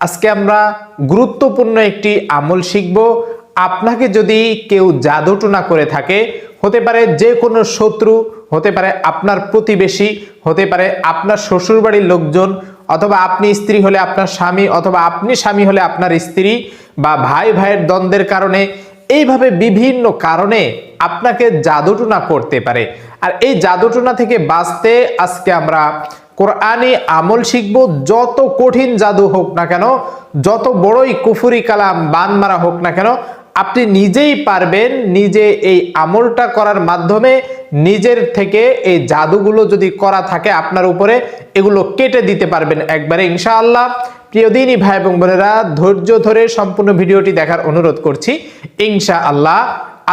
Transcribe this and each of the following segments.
আজকে আমরা গুরুত্বপূর্ণ একটি আমল শিখব। আপনাকে যদি কেউ জাদুটনা করে থাকে, হতে পারে যে কোনো শত্রু, হতে পারে আপনার প্রতিবেশী, হতে পারে আপনার শ্বশুরবাড়ির লোকজন, অথবা আপনি স্ত্রী হলে আপনার স্বামী, অথবা আপনি স্বামী হলে আপনার স্ত্রী, বা ভাই ভাইয়ের দ্বন্দ্বের কারণে, এইভাবে বিভিন্ন কারণে আপনাকে জাদুটনা করতে পারে। আর এই জাদুটনা থেকে বাঁচতে আজকে আমরা কোরআনি আমল শিখব, যত কঠিন জাদু হোক না কেন, যত বড়ই কুফুরি কালাম বান মারা হোক না কেন, আপনি নিজেই পারবেন নিজে এই আমলটা করার মাধ্যমে নিজের থেকে এই জাদুগুলো যদি করা থাকে আপনার উপরে, এগুলো কেটে দিতে পারবেন একবারে ইনশাআল্লাহ। প্রিয় দিনই ভাই এবং বোনেরা, ধৈর্য ধরে সম্পূর্ণ ভিডিওটি দেখার অনুরোধ করছি। ইনশা আল্লাহ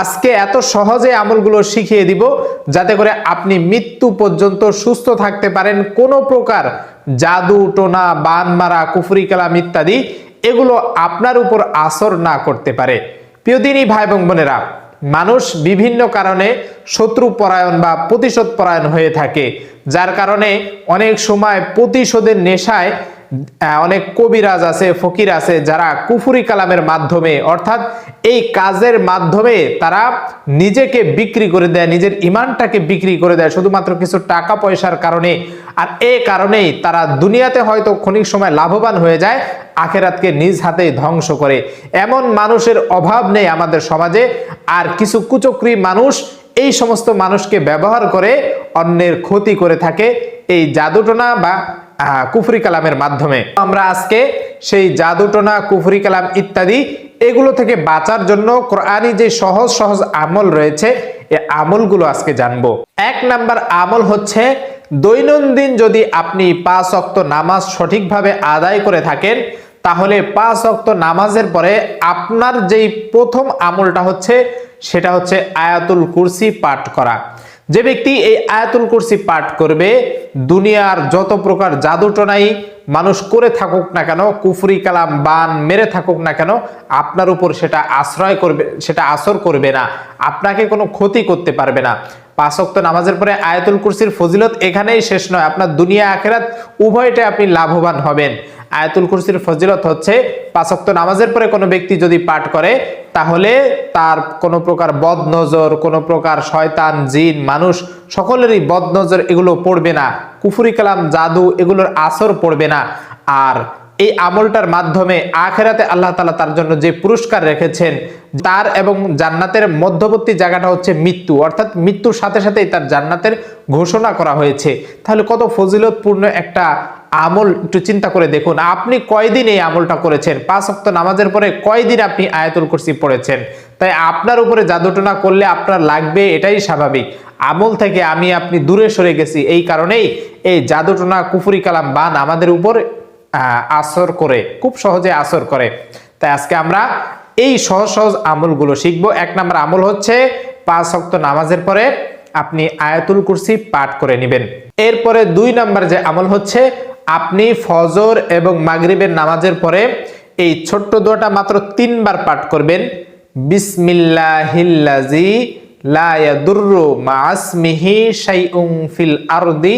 আজকে এত সহজে আমলগুলো শিখিয়ে দিব যাতে করে আপনি মৃত্যু পর্যন্ত সুস্থ থাকতে পারেন। কোনো প্রকার জাদু, টোনা, বান মারা, কুফরি কালাম ইত্যাদি, এগুলো আপনার উপর আসর না করতে পারে। প্রিয়দিনী ভাই এবং বোনেরা, মানুষ বিভিন্ন কারণে শত্রু পরায়ণ বা প্রতিশোধ পরায়ণ হয়ে থাকে, যার কারণে অনেক সময় প্রতিশোধের নেশায় অনেক কবিরাজ আছে, ফকির আছে, যারা কুফুরি কালামের মাধ্যমে, অর্থাৎ এই কাজের মাধ্যমে তারা নিজেকে বিক্রি করে দেয়, নিজের ইমানটাকে বিক্রি করে দেয়, শুধুমাত্র কিছু টাকা পয়সার কারণে। আর এ কারণেই তারা দুনিয়াতে হয়তো ক্ষণিক সময় লাভবান হয়ে যায়, আখেরাতকে নিজ হাতে ধ্বংস করে। এমন মানুষের অভাব নেই আমাদের সমাজে, আর কিছু কুচক্রী মানুষ এই সমস্ত মানুষকে ব্যবহার করে অন্যের ক্ষতি করে থাকে। এই জাদুটনা বা কুফরি কালামের মাধ্যমে। আমরা আজকে সেই জাদুটনা, কুফরি কালাম ইত্যাদি, এগুলো থেকে বাঁচার জন্য কোরআনি যে সহজ সহজ আমল রয়েছে, এ আমলগুলো আজকে জানব। এক নাম্বার আমল হচ্ছে, দৈনন্দিন যদি আপনি পাঁচ অক্ত নামাজ সঠিকভাবে আদায় করে থাকেন, তাহলে পাঁচ অক্ত নামাজের পরে আপনার যেই প্রথম আমলটা হচ্ছে, সেটা হচ্ছে আয়াতুল কুরসি পাঠ করা। যে ব্যক্তি এই আয়াতুল কুরসি পাঠ করবে, দুনিয়ার যত প্রকার জাদুটনাই মানুষ করে থাকুক না কেন, কুফরি কালাম, বান মেরে থাকুক না কেন, আপনার উপর সেটা আশ্রয় করবে, সেটা আসর করবে না। আপনাকে কোনো ক্ষতি করতে পারবে না। পাঁচ ওয়াক্ত নামাজের পরে আয়াতুল কুরসির ফজিলত এখানেই শেষ নয়। আপনার দুনিয়া আখেরাত উভয়টা আপনি লাভবান হবেন। আয়াতুল কুরসির ফজিলত হচ্ছে পাঁচ ওয়াক্ত নামাজের পরে কোনো ব্যক্তি যদি পাঠ করে, তাহলে তার কোনো প্রকার বদ নজর কোনো প্রকার শয়তান, জিন, মানুষ সকলেরই বদ নজর এগুলো পড়বে না। কুফুরি কালাম, জাদু এগুলোর আসর পড়বে না। আর এই আমলটার মাধ্যমে আখেরাতে আল্লাহ তালা তার জন্য যে পুরস্কার রেখেছেন, তার এবং জান্নাতের মধ্যবর্তী জায়গাটা হচ্ছে মৃত্যু। অর্থাৎ মৃত্যুর সাথে সাথেই তার জান্নাতের ঘোষণা করা হয়েছে। তাহলে কত ফজিলতপূর্ণ একটা আমল একটু চিন্তা করে দেখুন। আপনি কয়দিন এই আমলটা করেছেন? পাঁচ অক্ত নামাজের পরে কয়দিন আপনি আয়াতুল কুরসি পড়েছেন? তাই আপনার উপরে জাদুটনা করলে আপনার লাগবে, এটাই স্বাভাবিক। আমল থেকে আমি আপনি দূরে সরে গেছি, এই কারণেই এই জাদুটনা কুফুরি কালাম বান আমাদের উপর আসর করে, খুব সহজে আসর করে। তাই আজকে আমরা এই সহজ সহজ আমলগুলো শিখব। এক নম্বর আমল হচ্ছে পাঁচ অক্ত নামাজের পরে আপনি আয়াতুল কুরসি পাঠ করে নেবেন। এরপরে দুই নাম্বার যে আমল হচ্ছে, আপনি ফজর এবং মাগরিবের নামাজের পরে এই ছোট্ট দোয়াটা মাত্র তিনবার পাঠ করবেন। বিসমিল্লাহিল্লাজি লা ইয়াদুররু মাআসমিহি শাইউন ফিল আরদি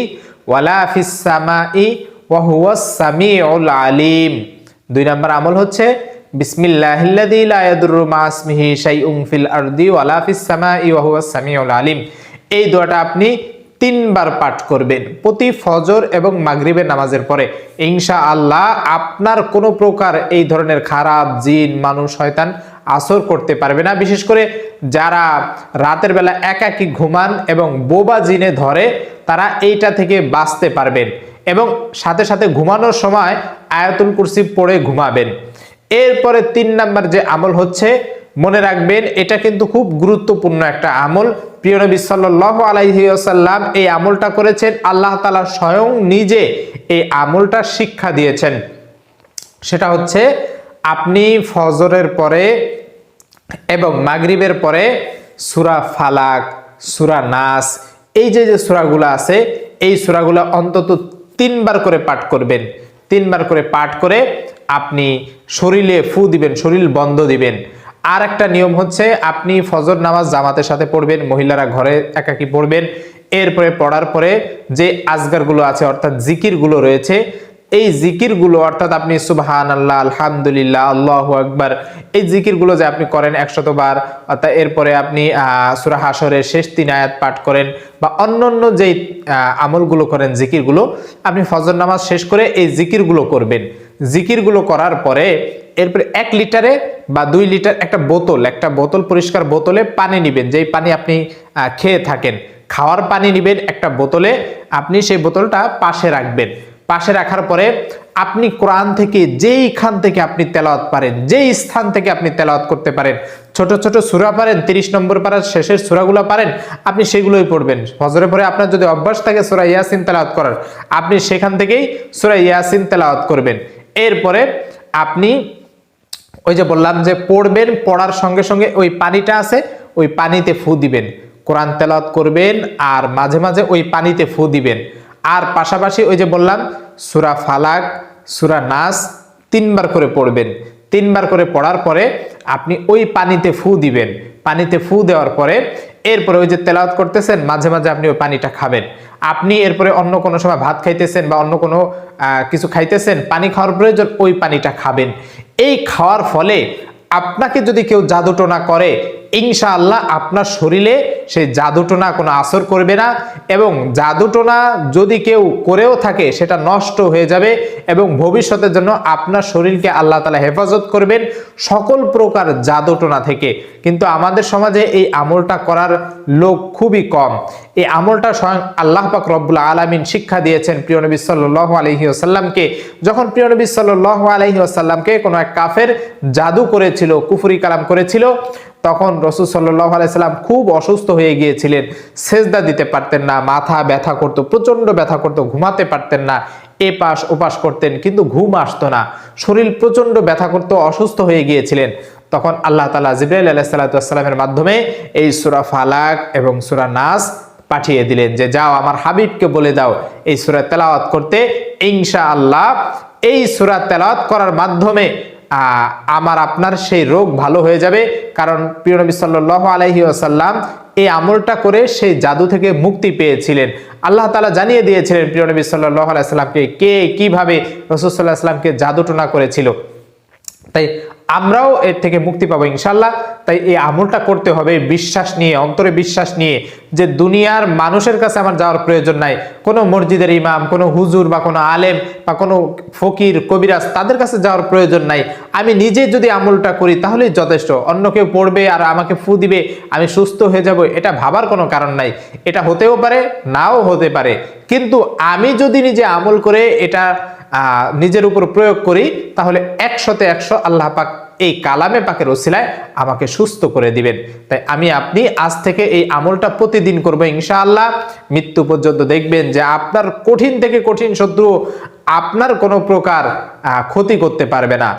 ওয়ালা ফিস সামাই ওয়া হুয়াস আলিম। দুই নাম্বার আমল হচ্ছে বিসমিল্লাহিল্লাযী লা ইয়াদুররু মাআসমিহি শাইউন ফিল আরদি ওয়ালা ফিস সামাই ওয়া আলিম। এই দোয়াটা আপনি তিনবার পাঠ করবেন প্রতি ফজর এবং মাগরিবের নামাজের পরে। ইনশা আল্লাহ আপনার কোনো প্রকার এই ধরনের খারাপ জিন, মানুষ, শয়তান আসর করতে পারবে না। বিশেষ করে যারা রাতের বেলা একাকি ঘুমান এবং বোবা জিনে ধরে, তারা এইটা থেকে বাঁচতে পারবেন এবং সাথে সাথে ঘুমানোর সময় আয়াতুল কুরসি পড়ে ঘুমাবেন। এরপরে তিন নাম্বার যে আমল হচ্ছে, মনে রাখবেন, এটা কিন্তু খুব গুরুত্বপূর্ণ একটা আমল। প্রিয় নবী সাল্লাহ আলাইসাল্লাম এই আমলটা করেছেন। আল্লাহ তালা স্বয়ং নিজে এই আমলটা শিক্ষা দিয়েছেন। সেটা হচ্ছে, আপনি ফজরের পরে এবং মাগরিবের পরে সুরা ফালাক, সুরা নাস, এই যে যে সুরাগুলো আছে, এই সুরাগুলো অন্তত তিনবার করে পাঠ করবেন। তিনবার করে পাঠ করে আপনি শরীরে ফু দিবেন, শরীর বন্ধ দিবেন। আর একটা নিয়ম হচ্ছে আপনি ফজর নামাজ জামাতের সাথে পড়বেন, মহিলারা ঘরে একাকি পড়বেন। এরপরে পড়ার পরে যে আজগারগুলো আছে, অর্থাৎ জিকিরগুলো রয়েছে এই জিকিরগুলো, অর্থাৎ আপনি সুবহান আল্লাহ আলহামদুলিল্লাহ, আল্লাহ আকবার, এই জিকিরগুলো যে আপনি করেন একশতবার অর্থাৎ এরপরে আপনি সুরা হাসরের শেষ তিন আয়াত পাঠ করেন, বা অন্য অন্য যেই আমলগুলো করেন জিকিরগুলো, আপনি ফজর নামাজ শেষ করে এই জিকিরগুলো করবেন। জিকিরগুলো করার পরে এরপরে এক লিটারে বা দুই লিটার একটা বোতল একটা বোতল, পরিষ্কার বোতলে পানি নেবেন, যেই পানি আপনি খেয়ে থাকেন। খাওয়ার পানি নেবেন একটা বোতলে, আপনি সেই বোতলটা পাশে রাখবেন। পাশে রাখার পরে আপনি কোরআন থেকে যেইখান থেকে আপনি তেলাওয়াত পারেন, যেই স্থান থেকে আপনি তেলাওয়াত করতে পারেন, ছোট ছোট সূরা পারেন 30 নম্বর পারার শেষের সূরাগুলো পারেন, আপনি সেগুলোই পড়বেন। ফজরে পরে আপনার যদি অভ্যাস থাকে সূরা ইয়াসিন তেলাওয়াত করার, আপনি সেখান থেকেই সূরা ইয়াসিন তেলাওয়াত করবেন। এরপরে আপনি ওই যে বললাম যে পড়বেন, পড়ার সঙ্গে সঙ্গে ওই পানিটা আছে, ওই পানিতে ফু দিবেন। কোরআন তেলাওয়াত করবেন আর মাঝে মাঝে ওই পানিতে ফু দিবেন। আর পাশাপাশি ওই যে বললাম, সুরা ফালাক, সুরা নাস তিনবার করে পড়বেন। তিনবার করে পড়ার পরে আপনি ওই পানিতে ফু দিবেন। পানিতে ফু দেওয়ার পরে এরপরে ওই যে তেলাওয়াত করতেছেন, মাঝে মাঝে আপনি ওই পানিটা খাবেন। আপনি এরপরে অন্য কোনো সময় ভাত খাইতেছেন বা অন্য কোনো কিছু খাইতেছেন, পানি খাওয়ার প্রয়োজন, ওই পানিটা খাবেন। এই খাওয়ার ফলে আপনাকে যদি কেউ জাদুটোনা করে ইনশাআল্লাহ আপনার শরীরে সেই জাদুটোনা কোনো আসর করবে না এবং জাদুটোনা যদি কেউ করেও থাকে সেটা নষ্ট হয়ে যাবে এবং ভবিষ্যতের জন্য আপনার শরীরকে আল্লাহ তালা হেফাজত করবেন সকল প্রকার জাদুটোনা থেকে। কিন্তু আমাদের সমাজে এই আমলটা করার লোক খুবই কম। এই আমলটা স্বয়ং আল্লাহ পাক রব্বুল আলমিন শিক্ষা দিয়েছেন প্রিয় নবী সাল্লাহ আলহি আসাল্লামকে যখন প্রিয় নবী সাল্লাহ আলহি আসাল্লামকে কোনো এক কাফের জাদু করেছিল, কুফুরি কালাম করেছিল তখন রসুল সাল্লাহ আলাইসাল্লাম খুব অসুস্থ হয়ে গিয়েছিলেন। সেজদা দিতে পারতেন না, মাথা ব্যথা করতো প্রচণ্ড ব্যথা করতো, ঘুমাতে পারতেন না, এপাশ ওপাশ করতেন, কিন্তু ঘুম আসতো না। শরীর প্রচণ্ড ব্যথা করতো, অসুস্থ হয়ে গিয়েছিলেন। তখন আল্লাহ তালা জিব্রাইল আলাইসাল্লামের মাধ্যমে এই সুরা ফালাক এবং সুরা নাস পাঠিয়ে দিলেন যে, যাও আমার হাবিবকে বলে দাও, এই সুরা তেলাওয়াত করতে। ইনশা আল্লাহ এই সুরা তেলাওয়াত করার মাধ্যমে আমার আপনার সেই রোগ ভালো হয়ে যাবে। কারণ প্রিয় নবী সাল্লাহ আলহি আসাল্লাম এই আমলটা করে সেই জাদু থেকে মুক্তি পেয়েছিলেন। আল্লাহ তালা জানিয়ে দিয়েছিলেন প্রিয় নবী সাল্লাহ আলাইসাল্লামকে কে কীভাবে রসুল সাল্লাহ আসলামকে জাদুটনা করেছিল। তাই আমরাও এর থেকে মুক্তি পাবো ইনশাল্লাহ তাই এই আমলটা করতে হবে বিশ্বাস নিয়ে, অন্তরে বিশ্বাস নিয়ে যে দুনিয়ার মানুষের কাছে আমার যাওয়ার প্রয়োজন নাই। কোনো মসজিদের ইমাম, কোনো হুজুর বা কোনো আলেম বা কোনো ফকির, কবিরাজ তাদের কাছে যাওয়ার প্রয়োজন নাই। আমি নিজে যদি আমলটা করি তাহলেই যথেষ্ট। অন্য কেউ পড়বে আর আমাকে ফু দিবে, আমি সুস্থ হয়ে যাব, এটা ভাবার কোনো কারণ নাই। এটা হতেও পারে, নাও হতে পারে। কিন্তু আমি যদি নিজে আমল করে এটা নিজের উপর প্রয়োগ করি, তাহলে একশোতে একশো আল্লাহ পাক এই কালামে পাকের ওসিলায় আমাকে সুস্থ করে দিবেন। তাই আমি আপনি আজ থেকে এই আমলটা প্রতিদিন করব ইনশাআল্লাহ। মৃত্যু পর্যন্ত দেখবেন যে আপনার কঠিন থেকে কঠিন শত্রু আপনার কোনো প্রকার ক্ষতি করতে পারবে না।